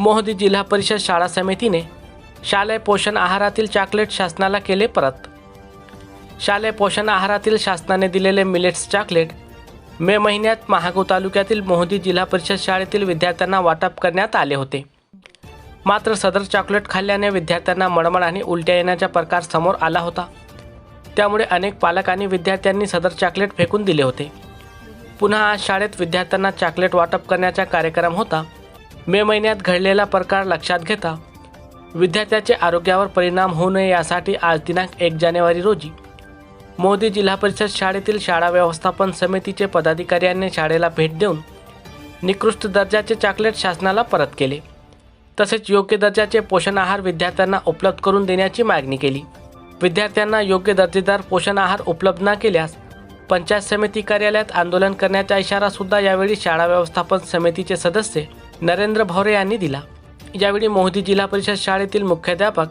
मोहदी जिल्हा परिषद शाळा समितीने शालेय पोषण आहारातील चॉकलेट शासनाला केले परत. शालेय पोषण आहारातील शासनाने दिलेले मिलेट्स चॉकलेट मे महिन्यात महागाव तालुक्यातील मोहदी जिल्हा परिषद शाळेतील विद्यार्थ्यांना वाटप करण्यात आले होते. मात्र सदर चॉकलेट खाल्ल्याने विद्यार्थ्यांना मळमळ आणि उलट्या येण्याचा प्रकार समोर आला होता. त्यामुळे अनेक पालक आणि विद्यार्थ्यांनी सदर चॉकलेट फेकून दिले होते. पुन्हा आज शाळेत विद्यार्थ्यांना चॉकलेट वाटप करण्याचा कार्यक्रम होता. मे महिन्यात घडलेला प्रकार लक्षात घेता विद्यार्थ्याचे आरोग्यावर परिणाम होऊ नये यासाठी आज दिनांक एक जानेवारी रोजी मोदी जिल्हा परिषद शाळेतील शाळा व्यवस्थापन समितीचे पदाधिकारी यांनी शाळेला भेट देऊन निकृष्ट दर्जाचे चॉकलेट शासनाला परत केले. तसेच योग्य दर्जाचे पोषण आहार विद्यार्थ्यांना उपलब्ध करून देण्याची मागणी केली. विद्यार्थ्यांना योग्य दर्जेदार पोषण आहार उपलब्ध न केल्यास पंचायत समिती कार्यालयात आंदोलन करण्याचा इशारा सुद्धा यावेळी शाळा व्यवस्थापन समितीचे सदस्य नरेंद्र भवरे यांनी दिला. यावेळी मोहदी जिल्हा परिषद शाळेतील मुख्याध्यापक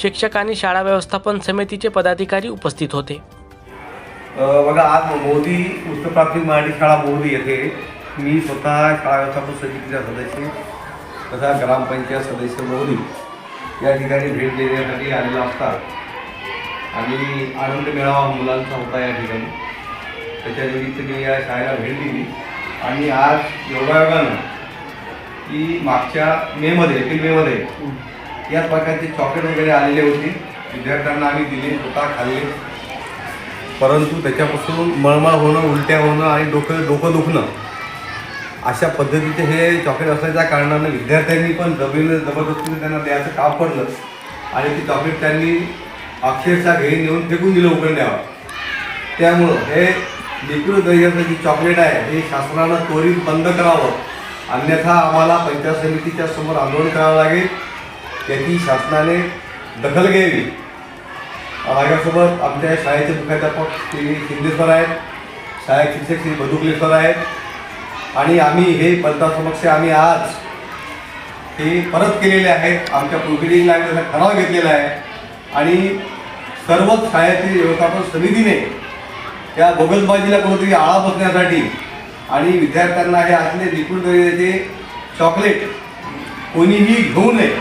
शिक्षक आणि शाळा व्यवस्थापन समितीचे पदाधिकारी उपस्थित होते. बघा आज मोदी उच्च प्राथमिक मराठी शाळा मोदी येथे. मी स्वतः शाळा व्यवस्थापन समितीचा सदस्य तथा ग्रामपंचायत सदस्य मोदी या ठिकाणी भेट देण्यासाठी आलेला असतात. आणि आनंद मेळावा मुलांचा होता या ठिकाणी. त्याच्या निमित्त मी या शाळेला भेट दिली. आणि आज योगायोगानं की मागच्या मेमध्ये एप्रिल मेमध्ये याच प्रकारचे चॉकलेट वगैरे आलेले होते. विद्यार्थ्यांना आम्ही दिले स्वतः खाल्ले. परंतु त्याच्यापासून मळमळ होणं उलट्या होणं आणि डोकं डोकं दुखणं अशा पद्धतीचे हे चॉकलेट असल्याच्या कारणानं विद्यार्थ्यांनी पण जमीन जबरदस्तीने त्यांना द्यायचं काम पडलं. आणि ते चॉकलेट त्यांनी अक्षरशः घेऊन नेऊन फेकून दिलं उघडण्यावर. त्यामुळं हे लिक्विड दर्जाचं जे चॉकलेट आहे हे शासनानं त्वरित बंद करावं. अन्यथा आम्हाला पंचायत समितीच्या समोर आंदोलन करावं लागेल. याची शासनाने दखल घ्यावी. माझ्यासोबत आमच्या शाळेचे मुख्याध्यापक श्री शिंदे सर आहेत. शाळेत शिक्षक श्री बदुकले सर आहेत. आणि आम्ही हे पंचासमक्ष आम्ही आज हे परत केलेले आहेत. आमच्या प्रोसिडिंगला आम्ही त्याचा ठराव घेतलेला आहे. आणि सर्वच शाळेतील व्यवस्थापन समितीने या बोगसबाजीला कोणीतरी आळा बसण्यासाठी आणि विद्यार्थ्यांना हे असले लिक्विड दर्जाचे चॉकलेट कोणीही घेऊ नये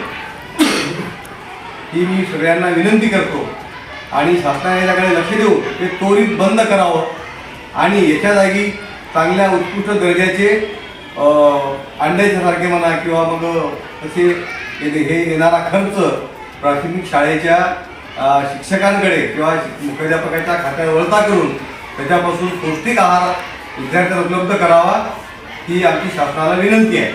ही मी सगळ्यांना विनंती करतो. आणि शासनाने याच्याकडे लक्ष देऊ ते त्वरित बंद करावं आणि याच्या जागी चांगल्या उत्कृष्ट दर्जाचे अंड्याच्यासारखे म्हणा किंवा मग तसे हे येणारा खर्च प्राथमिक शाळेच्या शिक्षकांकडे किंवा मुख्याध्यापकाच्या खात्यावर वळता करून त्याच्यापासून पौष्टिक आहार विद्यार्थ्यांना उपलब्ध करावा ही आमची शासनाला विनंती आहे.